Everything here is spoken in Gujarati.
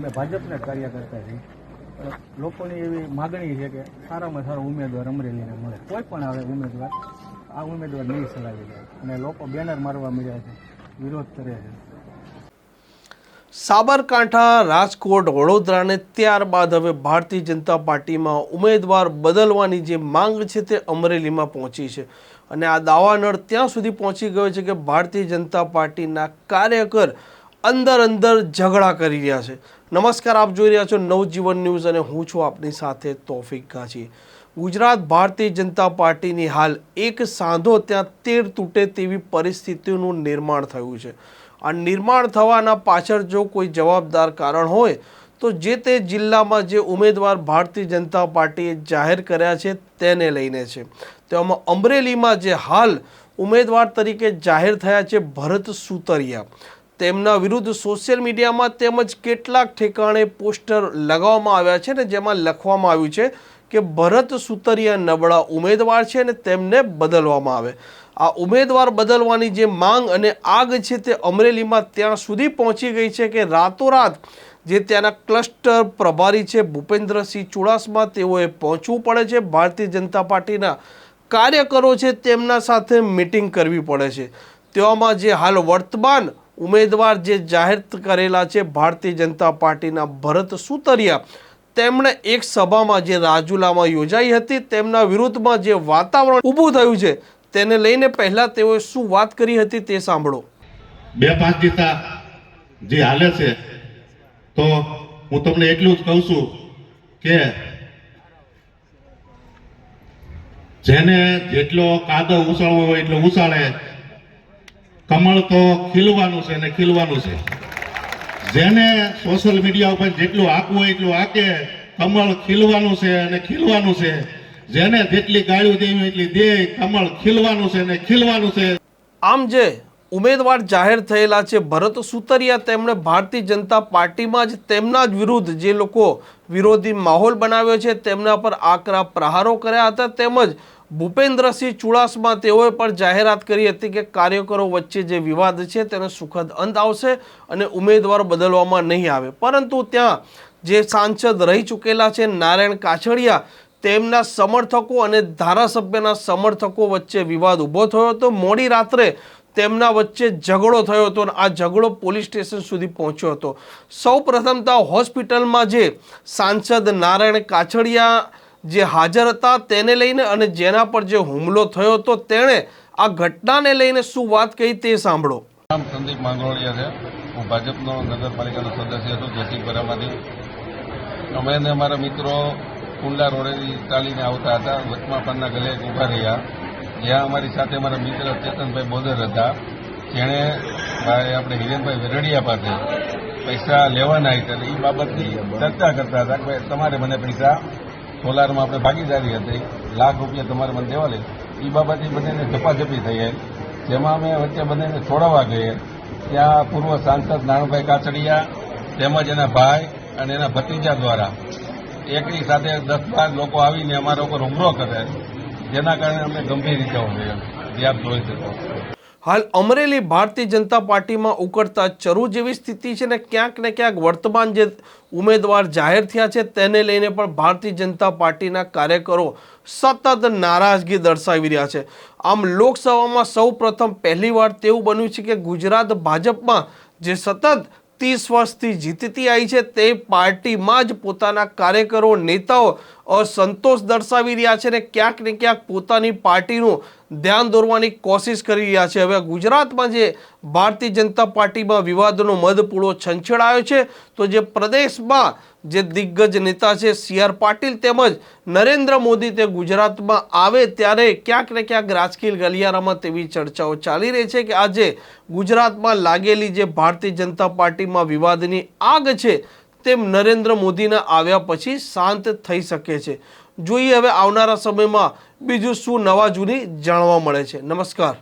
અમે ભાજપના કાર્યકર્તા છીએ. લોકોની એવી માગણી છે કે સારામાં સારો ઉમેદવાર અમરેલીને મળે. કોઈ પણ આવે ઉમેદવાર, આ ઉમેદવાર નહીં ચલાવી જાય. અને લોકો બેનર મારવા મળ્યા છે. વિરોધ કરે છે. સાબરકાંઠા રાજકોટ વડોદરાને ત્યારબાદ હવે ભારતીય જનતા પાર્ટીમાં ઉમેદવાર બદલવાની જે માંગ છે તે અમરેલીમાં પહોંચી છે. અને આ દાવાનળ ત્યાં સુધી પહોંચી ગયો છે કે ભારતીય જનતા પાર્ટીના કાર્યકર અંદર અંદર ઝઘડા કરી રહ્યા છે. નમસ્કાર, આપ જોઈ રહ્યા છો નવજીવન ન્યૂઝ અને હું છું આપની સાથે તોફિક ગાંચી ગુજરાત ભારતીય જનતા પાર્ટીની હાલ એક સાંધો ત્યાં તેર તૂટે તેવી પરિસ્થિતિનું નિર્માણ થયું છે. આ નિર્માણ થવાના પાછળ જો કોઈ જવાબદાર કારણ હોય, તો જે તે જિલ્લામાં જે ઉમેદવાર ભારતીય જનતા પાર્ટીએ જાહેર કર્યા છે તેને લઈને છે. તેમાં અમરેલીમાં જે હાલ ઉમેદવાર તરીકે જાહેર થયા છે ભરત સુતરિયા. તેમના વિરુદ્ધ સોશિયલ મીડિયામાં તેમજ કેટલાક ઠેકાણે પોસ્ટર લગાવવામાં આવ્યા છે ને જેમાં લખવામાં આવ્યું છે કે ભરત સુતરિયા નબળા ઉમેદવાર છે અને તેમને બદલવામાં આવે. આ ઉમેદવાર બદલવાની જે માંગ અને આગ છે તે અમરેલીમાં ત્યાં સુધી પહોંચી ગઈ છે કે રાતોરાત જે ત્યાંના ક્લસ્ટર પ્રભારી છે ભૂપેન્દ્રસિંહ ચુડાસમા તેઓએ પહોંચવું પડે છે. ભારતીય જનતા પાર્ટીના કાર્યકરો છે તેમના સાથે મિટિંગ કરવી પડે છે. તેવામાં જે હાલ વર્તમાન ઉમેદવાર જે જાહેર કરેલા છે, ભારતીય જનતા પાર્ટીના ભરત સુતરિયા, તેમણે એક સભામાં જે રાજુલામાં યોજાઈ હતી, તેમના વિરુદ્ધમાં જે વાતાવરણ ઊભું થયું છે, તેને લઈને પહેલા તેઓએ શું વાત કરી હતી તે સાંભળો. બે પાંચ દિશા જે હાલે છે, તો હું તમને એટલું જ કહું છું કે જેને જેટલો કાદવ ઉછાળવો હોય એટલો ઉછાળે કમળ તો ખીલવાનું છે ને ખીલવાનું છે. જેને સોશિયલ મીડિયા ઉપર જેટલું આંકવું હોય એટલું આકે. કમળ ખીલવાનું છે અને ખીલવાનું છે. જેને જેટલી ગાળ્યું દેવી એટલી દે. કમળ ખીલવાનું છે ને ખીલવાનું છે. આમ જે ઉમેદવાર જાહેર થયેલા છે, ભરત સુતરિયા તેમણે ભારતીય જનતા પાર્ટીમાં જ તેમના જ વિરુદ્ધ જે લોકો વિરોધી માહોલ બનાવ્યો છે, તેમના પર આકરા પ્રહારો કર્યા હતા, તેમજ ભૂપેન્દ્રસિંહ ચુડાસમા તેઓએ પણ જાહેરાત કરી હતી કે કાર્યકરો વચ્ચે જે વિવાદ છે તેનો સુખદ અંત આવશે અને ઉમેદવાર બદલવામાં નહીં આવે. પરંતુ ત્યાં જે સાંસદ રહી ચૂકેલા છે નારાયણ કાછડિયા, તેમના સમર્થકો અને ધારાસભ્યના સમર્થકો વચ્ચે વિવાદ ઊભો થયો હતો. મોડી રાત્રે તેમના વચ્ચે ઝઘડો થયો હતો અને આ ઝઘડો પોલીસ સ્ટેશન સુધી પહોંચ્યો હતો. સૌ પ્રથમ તો હોસ્પિટલમાં જે સાંસદ નારાયણ કાછડિયા જે હાજર હતા તેને લઈને અને જેના પર જે હુમલો થયો હતો તેણે આ ઘટનાને લઈને શું વાત કહી તે સાંભળો. નામ સંદીપ માંગરોળિયા છે. હું ભાજપનો નગરપાલિકાનો સદસ્ય છું જસીપરામાંથી અમે અને અમારા મિત્રો કુંડલા રોડેથી ચાલીને આવતા હતા વચમાં પરના ગલે ઊભા રહ્યા. જ્યાં અમારી સાથે અમારા મિત્ર ચેતનભાઈ બોદર હતા. જેણે ભાઈ આપણે હિરેનભાઈ વેરડિયા પાસે પૈસા લેવાના હતા એ બાબતની ચર્ચા કરતા હતા કે તમારે મને પૈસા સોલારમાં આપણે ભાગીદારી હતી, લાખ રૂપિયા તમારે મને દેવા લે એ બાબતે બંનેને ઝપાઝપી થઈ જેમાં અમે વચ્ચે બંનેને છોડાવવા ગઈએ ત્યાં પૂર્વ સાંસદ નાણુભાઈ કાચડિયા તેમજ એના ભાઈ અને એના ભત્રીજા દ્વારા એકની સાથે દસ બાર લોકો આવીને અમારા ઉપર હુમલો કરે, જેના કારણે અમે ગંભીર રીતે જે આપ જોઈ શકો. હાલ અમરેલી ભારતીય જનતા પાર્ટીમાં ઉકળતા ચરુ જેવી સ્થિતિ છે ને ક્યાંક ને ક્યાંક વર્તમાન જે ઉમેદવાર જાહેર થયા છે તેને લઈને પણ ભારતીય જનતા પાર્ટીના કાર્યકરો સતત નારાજગી દર્શાવી રહ્યા છે. આમ લોકસભામાં સૌ પ્રથમ પહેલીવાર તેવું બન્યું છે કે ગુજરાત ભાજપમાં જે સતત ત્રીસ વર્ષથી જીતતી આવી છે તે પાર્ટીમાં જ પોતાના કાર્યકરો, નેતાઓ અસંતોષ દર્શાવી રહ્યા છે ને ક્યાંક ને ક્યાંક પોતાની પાર્ટીનું ધ્યાન દોરવાની કોશિશ કરી રહ્યા છે. હવે ગુજરાતમાં જે ભારતીય જનતા પાર્ટીમાં વિવાદનો મધપૂળો છંછેડાયો છે, તો જે પ્રદેશમાં જે દિગ્ગજ નેતા છે, સી આર પાટીલ તેમજ નરેન્દ્ર મોદી તે ગુજરાતમાં આવે ત્યારે ક્યાંક ને ક્યાંક રાજકીય ગલિયારામાં તેવી ચર્ચાઓ ચાલી રહી છે કે આજે ગુજરાતમાં લાગેલી જે ભારતીય જનતા પાર્ટીમાં વિવાદની આગ છે તેમ નરેન્દ્ર મોદીના આવ્યા પછી શાંત થઈ શકે છે. જોઈએ હવે આવનારા સમયમાં બીજું શું નવા જૂની જાણવા મળે છે. નમસ્કાર.